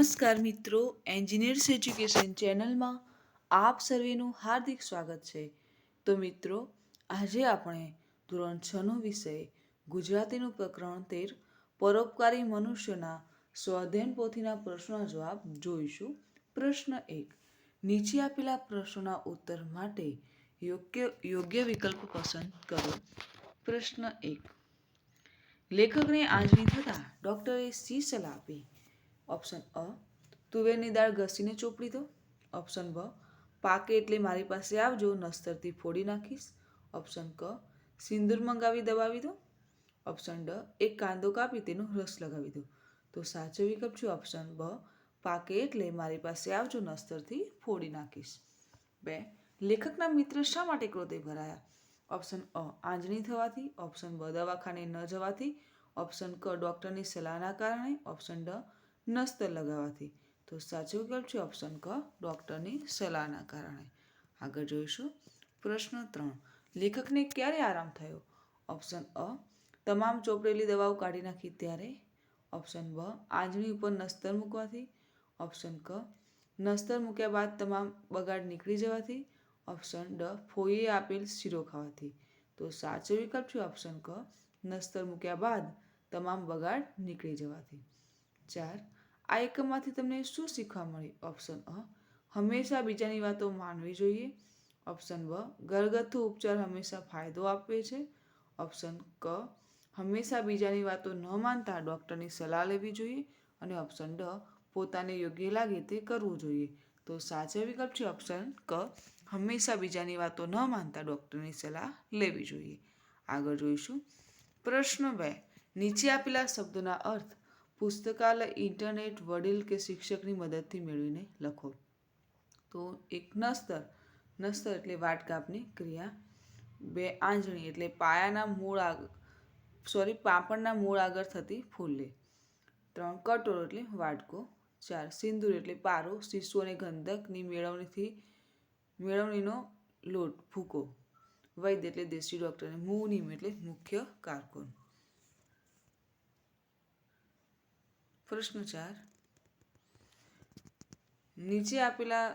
નમસ્કાર મિત્રો engineers education ચેનલમાં આપ સર્વેનું હાર્દિક સ્વાગત છે. તો મિત્રો, આજે આપણે ધોરણ છનો વિષય, ગુજરાતીનું પ્રકરણ તેર, પરોપકારી મનુષ્યના સ્વાધ્યન પોથીના પ્રશ્નોના જવાબ જોઈશું. પ્રશ્ન એક, નીચે આપેલા પ્રશ્નોના ઉત્તર માટે યોગ્ય યોગ્ય વિકલ્પ પસંદ કરો. પ્રશ્ન એક, લેખકને આંજણી થતાં ડૉક્ટરે સી સલાહ આપી? ઓપ્શન અ તુવેરની દાળ ઘસીને ચોપડી દો. ઓપ્શન બ પાકે એટલે મારી પાસે આવજો, નસ્તરથી ફોડી નાખીશ. ઓપ્શન ક સિંદૂર મંગાવી દબાવી દો. ઓપ્શન ડ એક કાંદો કાપી તેનો રસ લગાવી દો. તો સાચો વિકલ્પ છે ઓપ્શન બ પાકે એટલે મારી પાસે આવજો, નસ્તરથી ફોડી નાખીશ. બે, લેખકના મિત્ર શા માટે ક્રોધે ભરાયા? ઓપ્શન અ આંજણી થવાથી. ઓપ્શન બ દવાખાને ન જવાથી. ઓપ્શન ક ડૉક્ટરની સલાહના કારણે. ઓપ્શન ડ નસ્તર લગાવવાથી. તો સાચો વિકલ્પ છે ઓપ્શન ક, ડૉક્ટરની સલાહના કારણે. આગળ જોઈશું. પ્રશ્ન ત્રણ, લેખકને ક્યારે આરામ થયો? ઓપ્શન અ, તમામ ચોપડેલી દવાઓ કાઢી નાખી ત્યારે. ઓપ્શન બ આંજણી ઉપર નસ્તર મૂકવાથી. ઓપ્શન ક, નસ્તર મૂક્યા બાદ તમામ બગાડ નીકળી જવાથી. ઓપ્શન ડ, ફોઈએ આપેલ શીરો ખાવાથી. તો સાચો વિકલ્પ છે ઓપ્શન ક, નસ્તર મૂક્યા બાદ તમામ બગાડ નીકળી જવાથી. ચાર આ એકમમાંથી તમને શું શીખવા મળ્યું? ઓપ્શન અ હંમેશા બીજાની વાતો માનવી જોઈએ. ઓપ્શન બ ઘરગથ્થુ ઉપચાર હંમેશા ફાયદો આપે છે. ઓપ્શન ક હંમેશા બીજાની વાતો ન માનતા ડૉક્ટરની સલાહ લેવી જોઈએ. અને ઓપ્શન ડ પોતાને યોગ્ય લાગે તે કરવું જોઈએ. તો સાચો વિકલ્પ છે ઓપ્શન ક હંમેશા બીજાની વાતો ન માનતા ડૉક્ટરની સલાહ લેવી જોઈએ. આગળ જોઈશું. પ્રશ્ન બે. નીચે આપેલા શબ્દોના અર્થ પુસ્તકાલય ઇન્ટરનેટ વડીલ કે શિક્ષકની મદદથી મેળવીને લખો. તો એક નસ્તર નસ્તર એટલે વાટકાપની ક્રિયા. બે આંજણી એટલે પાયાના મૂળ આગળ સોરી પાપડના મૂળ આગળ થતી ફૂલે. ત્રણ કટોરો એટલે વાટકો ચાર, સિંદૂર એટલે પારો. શિશુ અને ગંધકની મેળવણીથી, મેળવણીનો લોટ ભૂકો. વૈદ્ય એટલે દેશી ડૉક્ટર અને મુનિમ એટલે મુખ્ય કારકુન. પ્રશ્ન ચાર નીચે આપેલા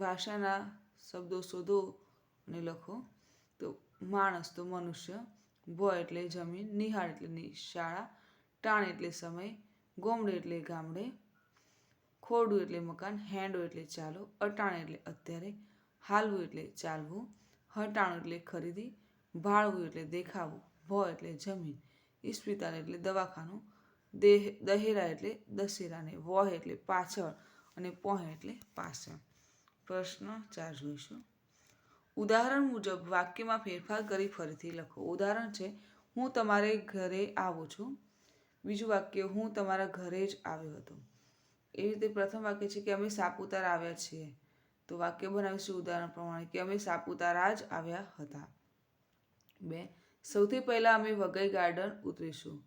ભાષાના શબ્દો શોધો અને લખો. તો માણસ તો મનુષ્ય, ભ એટલે જમીન, નિહાળ એટલે શાળા, ટાણ એટલે સમય, ગોમડે એટલે ગામડે ખોડું એટલે મકાન, હેંડો એટલે ચાલો, અટાણ એટલે અત્યારે, હાલવું એટલે ચાલવું, હટાણું એટલે ખરીદી, ભાળવું એટલે દેખાવું, ભ એટલે જમીન ઇસ્પિતાલ એટલે દવાખાનું, દેહ, દહેરા એટલે દશેરાને વહ એટલે પાછળ અને પોહ એટલે પાછળ. પ્રશ્ન ચાર જોઈશું. ઉદાહરણ મુજબ વાક્યમાં ફેરફાર કરી ફરીથી લખો. ઉદાહરણ છે, હું તમારે ઘરે આવું છું. બીજું વાક્ય, હું તમારા ઘરે જ આવ્યો હતો. એવી રીતે પ્રથમ વાક્ય છે કે, અમે સાપુતારા આવ્યા છીએ. તો વાક્ય બનાવીશું ઉદાહરણ પ્રમાણે કે, અમે સાપુતારા જ આવ્યા હતા. બે સૌથી પહેલાં અમે વઘઈ ગાર્ડન ઉતરીશું.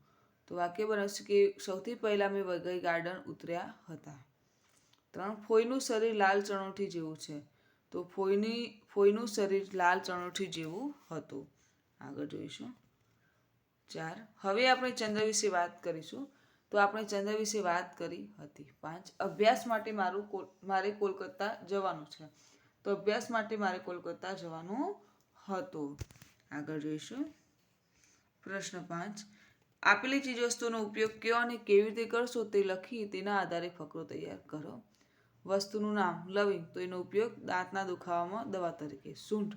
તો વાક્ય બનાવીશું કે સૌથી પહેલાં અમે વઘઈ ગાર્ડન ઉતર્યા હતા. ત્રણ, ફોઈનું શરીર લાલ ચણોઠી જેવું છે. તો ફોઈની, ફોઈનું શરીર લાલ ચણોઠી જેવું હતું. આગળ જોઈશું. ચાર, હવે આપણે ચંદ્ર વિશે વાત કરીશું. તો આપણે ચંદ્ર વિશે વાત કરી હતી. પાંચ, અભ્યાસ માટે મારું મારે કોલકાતા જવાનું છે. તો અભ્યાસ માટે મારે કોલકાતા જવાનું હતું. આગળ જોઈશું. પ્રશ્ન પાંચ. આપેલી ચીજવસ્તુનો ઉપયોગ કયો અને કેવી રીતે કરશો તે લખી તેના આધારે ફકરો તૈયાર કરો. વસ્તુનું નામ લવિંગ, તો એનો ઉપયોગ દાંતના દુખાવામાં દવા તરીકે. સૂંઠ.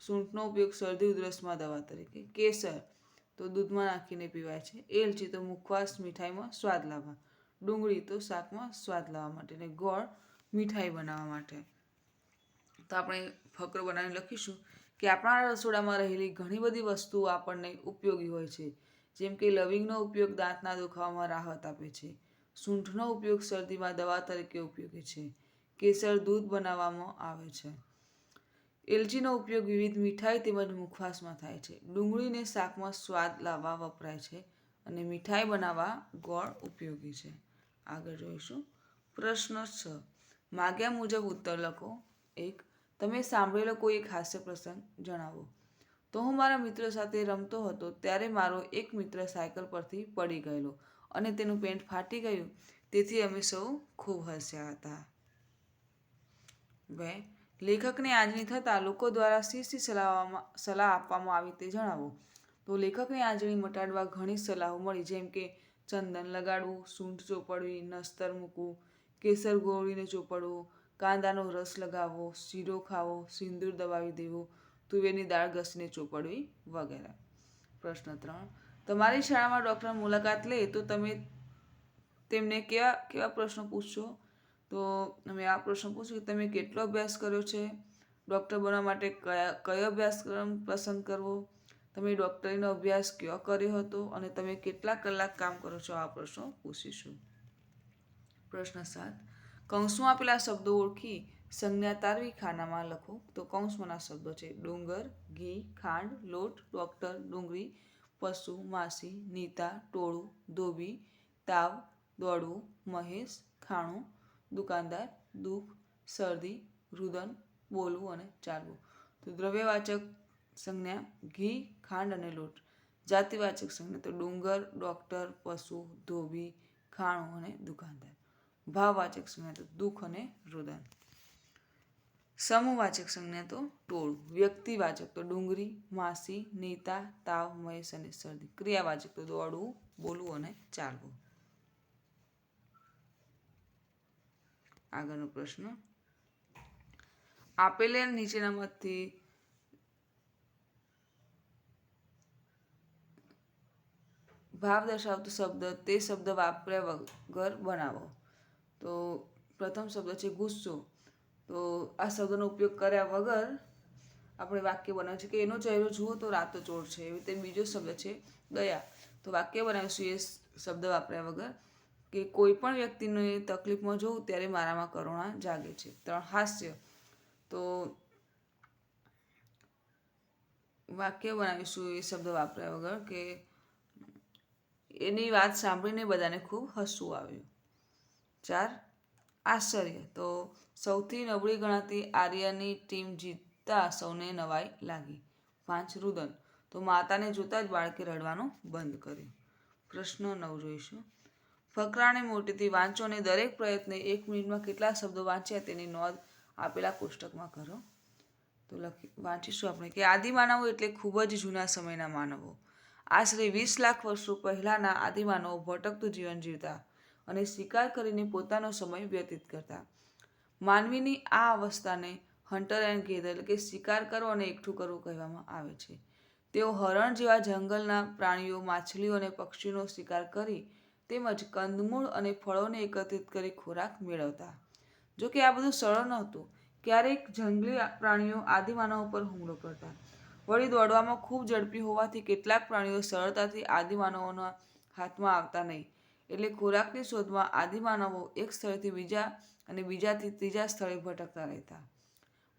સૂંઠનો ઉપયોગ શરદી, ઉધરસમાં દવા તરીકે. કેસર, તો દૂધમાં નાખીને પીવાય છે. એલચી, તો મુખવાસ, મીઠાઈમાં સ્વાદ લાવવા. ડુંગળી, તો શાકમાં સ્વાદ લાવવા માટે. અને ગોળ, મીઠાઈ બનાવવા માટે. તો આપણે ફકરો બનાવીને લખીશું. કે આપણા રસોડામાં રહેલી ઘણી બધી વસ્તુઓ આપણને ઉપયોગી હોય છે. જેમ કે લવિંગનો ઉપયોગ દાંતના દુખાવામાં રાહત આપે છે. સૂંઠનો ઉપયોગ શરદીમાં દવા તરીકે ઉપયોગી છે. કેસર દૂધ બનાવવામાં આવે છે. એલચીનો ઉપયોગ વિવિધ મીઠાઈ તેમજ મુખવાસમાં થાય છે. ડુંગળીને શાકમાં સ્વાદ લાવવા વપરાય છે અને મીઠાઈ બનાવવા ગોળ ઉપયોગી છે. આગળ જોઈશું. પ્રશ્ન છ. માગ્યા મુજબ ઉત્તર લખો. એક તમે સાંભળેલો કોઈ એક હાસ્ય પ્રસંગ જણાવો. તો હું મારા મિત્ર સાથે રમતો હતો ત્યારે મારો એક મિત્ર સાયકલ પરથી પડી ગયેલો અને તેનું પેન્ટ ફાટી ગયું. તેથી અમે સૌ ખૂબ હસ્યા હતા. બે લેખકને આંજણી થતાં લોકો દ્વારા શી શી સલાહવામાં, સલાહ આપવામાં આવી તે જણાવો. તો લેખકને આજણી મટાડવા ઘણી સલાહો મળી, જેમ કે ચંદન લગાડવું, સૂંઠ ચોપડવી, નસ્તર મૂકવું, કેસર ગોળીને ચોપડવું કાંદાનો રસ લગાવવો શીરો ખાવો, સિંદૂર દબાવી દેવો, તુવેરની દાળ ઘસીને ચોપડવી વગેરે. પ્રશ્ન ત્રણ. તમારી શાળામાં ડૉક્ટર મુલાકાત લે તો તમે તેમને કેવા કેવા પ્રશ્નો પૂછશો? તો અમે આ પ્રશ્ન પૂછ્યું કે તમે કેટલો અભ્યાસ કર્યો છે? ડૉક્ટર બનવા માટે કયા, કયો અભ્યાસક્રમ પસંદ કરવો? તમે ડૉક્ટરીનો અભ્યાસ કયો કર્યો હતો અને તમે કેટલા કલાક કામ કરો છો? આ પ્રશ્નો પૂછીશું. પ્રશ્ન સાત. કૌંસમાં આપેલા શબ્દો ઓળખી સંજ્ઞા તારવી ખાનામાં લખો. તો કૌંસમાંના શબ્દો છે ડુંગર, ઘી, ખાંડ, લોટ, ડૉક્ટર, ડુંગળી, પશુ, માસી, નીતા, ટોળું, ધોબી, તાવ, દોડવું, મહેશ, ખાણું, દુકાનદાર, દુઃખ, શરદી, રુદન, બોલવું અને ચાલવું. તો દ્રવ્યવાચક સંજ્ઞા ઘી, ખાંડ અને લોટ. જાતિવાચક સંજ્ઞા તો ડુંગર, ડૉક્ટર, પશુ, ધોબી, ખાણું અને દુકાનદાર. ભાવવાચક સંજ્ઞા તો દુઃખ અને રુદન. સમૂહવાચક સંજ્ઞા તો ટોળું. વ્યક્તિવાચક તો ડુંગળી માસી, નેતા, તાવ, મહેશ અને શરદી. ક્રિયાવાચક તો દોડવું, બોલવું અને ચાલવું. આગળનો પ્રશ્ન. આપેલા નીચેનામાંથી ભાવ દર્શાવતો શબ્દ, તે શબ્દ વાપર્યા વગર બનાવો. તો પ્રથમ શબ્દ છે ગુસ્સો. તો આ શબ્દનો ઉપયોગ કર્યા વગર આપણે વાક્ય બનાવ્યું છે કે એનો ચહેરો જુઓ તો રાતો ચોર છે. એવી રીતે બીજો શબ્દ છે દયા. તો વાક્ય બનાવીશું એ શબ્દ વાપર્યા વગર કે કોઈ પણ વ્યક્તિને તકલીફમાં જોઉં ત્યારે મારામાં કરુણા જાગે છે. ત્રણ હાસ્ય. તો વાક્ય બનાવીશું એ શબ્દ વાપર્યા વગર કે એની વાત સાંભળીને બધાને ખૂબ હસવું આવ્યું. ચાર? આશ્ચર્ય. તો સૌથી નબળી ગણાતી આર્યની ટીમ જીતતા સૌને નવાઈ લાગી. પાંચ, રુદન. તો માતાને જોતાં જ બાળકે રડવાનું બંધ કર્યું. પ્રશ્ન નવ જોઈશું. ફકરાને મોટેથી વાંચો અને દરેક પ્રયત્ને એક મિનિટમાં કેટલા શબ્દો વાંચ્યા તેની નોંધ આપેલા કોષ્ટકમાં કરો. તો લખી, વાંચીશું આપણે કે આદિમાનવો એટલે ખૂબ જ જૂના સમયના માનવો. આશરે વીસ લાખ વર્ષો પહેલાંના આદિમાનવો ભટકતું જીવન જીવતા અને શિકાર કરીને પોતાનો સમય વ્યતીત કરતા. માનવીની આ અવસ્થાને હન્ટર એન્ડ ગેધર એટલે કે શિકાર કરવો અને એકઠું કરવું કહેવામાં આવે છે. તેઓ હરણ જેવા જંગલના પ્રાણીઓ, માછલીઓ અને પક્ષીઓનો શિકાર કરી તેમજ કંદમૂળ અને ફળોને એકત્રિત કરી ખોરાક મેળવતા. જો કે આ બધું સરળ નહોતું. ક્યારેક જંગલી પ્રાણીઓ આદિમાનવ પર હુમલો કરતા. વળી દોડવામાં ખૂબ ઝડપી હોવાથી કેટલાક પ્રાણીઓ સરળતાથી આદિમાનવોના હાથમાં આવતા નહીં. એટલે ખોરાકની શોધમાં આદિમાનવો એક સ્થળેથી બીજા અને બીજાથી ત્રીજા સ્થળે ભટકતા રહેતા.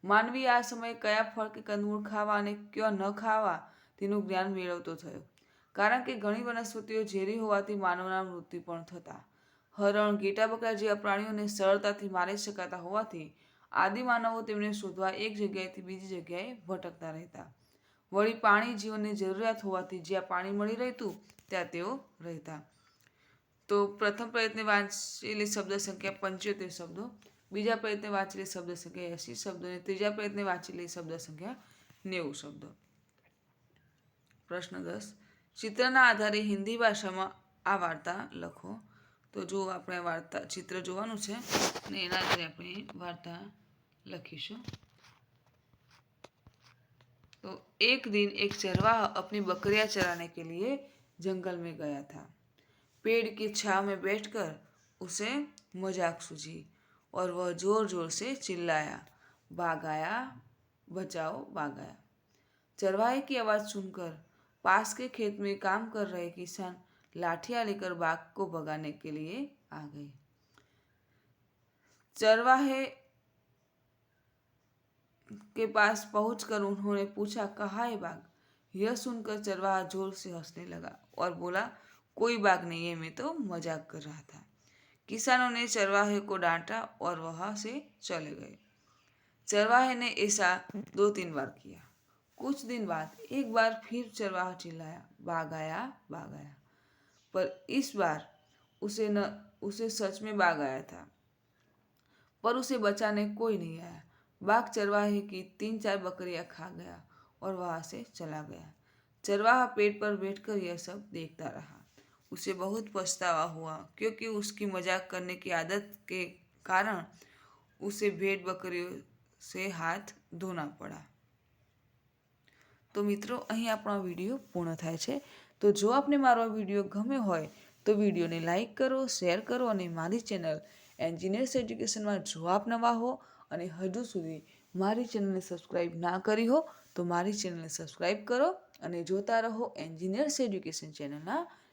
માનવી આ સમયે કયા ફળ કે કંદમૂળ ખાવા અને કયો ન ખાવા તેનું જ્ઞાન મેળવતો થયો. કારણ કે ઘણી વનસ્પતિઓ ઝેરી હોવાથી માનવના મૃત્યુ પણ થતા. હરણ, ઘેટા બકરા જેવા પ્રાણીઓને સરળતાથી મારી શકાતા હોવાથી આદિમાનવો તેમને શોધવા એક જગ્યાએથી બીજી જગ્યાએ ભટકતા રહેતા. વળી પાણી જીવનની જરૂરિયાત હોવાથી જ્યાં પાણી મળી રહેતું, ત્યાં તેઓ રહેતા. તો પ્રથમ પ્રયત્ને વાંચેલી શબ્દ સંખ્યા પંચોતેર શબ્દો બીજા પ્રયત્ને વાંચેલી શબ્દ સંખ્યા એંસી શબ્દો અને ત્રીજા પ્રયત્ને વાંચેલી શબ્દ સંખ્યા નેવું શબ્દો પ્રશ્ન દસ ચિત્રના આધારે હિન્દી ભાષામાં આ વાર્તા લખો તો જો આપણે વાર્તા ચિત્ર જોવાનું છે અને એના આધારે આપણે વાર્તા લખીશું तो एक दिन एक चरवाहा अपनी बकरियां चराने के लिए जंगल में गया था पेड़ की छाव में बैठकर उसे मज़ाक सूझी और वह ज़ोर ज़ोर से चिल्लाया भाग आया बचाओ भाग आया चरवाहे की आवाज़ सुनकर पास के खेत में काम कर रहे किसान लाठियाँ लेकर बाघ को भगाने के लिए आ गए। चरवाहे के पास पहुंचकर उन्होंने पूछा, कहा है बाघ? यह सुनकर चरवाहा ज़ोर से हंसने लगा और बोला कोई बाघ नहीं है, मैं तो मज़ाक कर रहा था। किसानों ने चरवाहे को डांटा और वहाँ से चले गए। चरवाहे ने ऐसा दो तीन बार किया। कुछ दिन बाद एक बार फिर चरवाहा चिल्लाया बाघ आया बाघ आया। पर इस बार उसे न, उसे सच में बाघ आया था। पर उसे बचाने कोई नहीं आया। बाघ चरवाहे की तीन चार बकरियाँ खा गया और वहाँ से चला गया। चरवाहा पेड़ पर बैठकर यह सब देखता रहा। उसे बहुत पछतावा हुआ, क्योंकि उसकी मजाक करने की आदत के कारण उसे भेड़ बकरियों से હાથ ધોના પડા તો મિત્રો અહીં આપણો વીડિયો પૂર્ણ થાય છે તો જો આપને મારો વીડિયો ગમે હોય તો વિડીયોને લાઇક કરો શેર કરો અને મારી ચેનલ એન્જિનિયર્સ એજ્યુકેશનમાં જો આપ નવા હો અને હજુ સુધી મારી ચેનલને સબસ્ક્રાઇબ ના કરી હો, તો મારી ચેનલને સબસ્ક્રાઇબ કરો અને જોતા રહો એન્જિનિયર્સ એજ્યુકેશન ચેનલના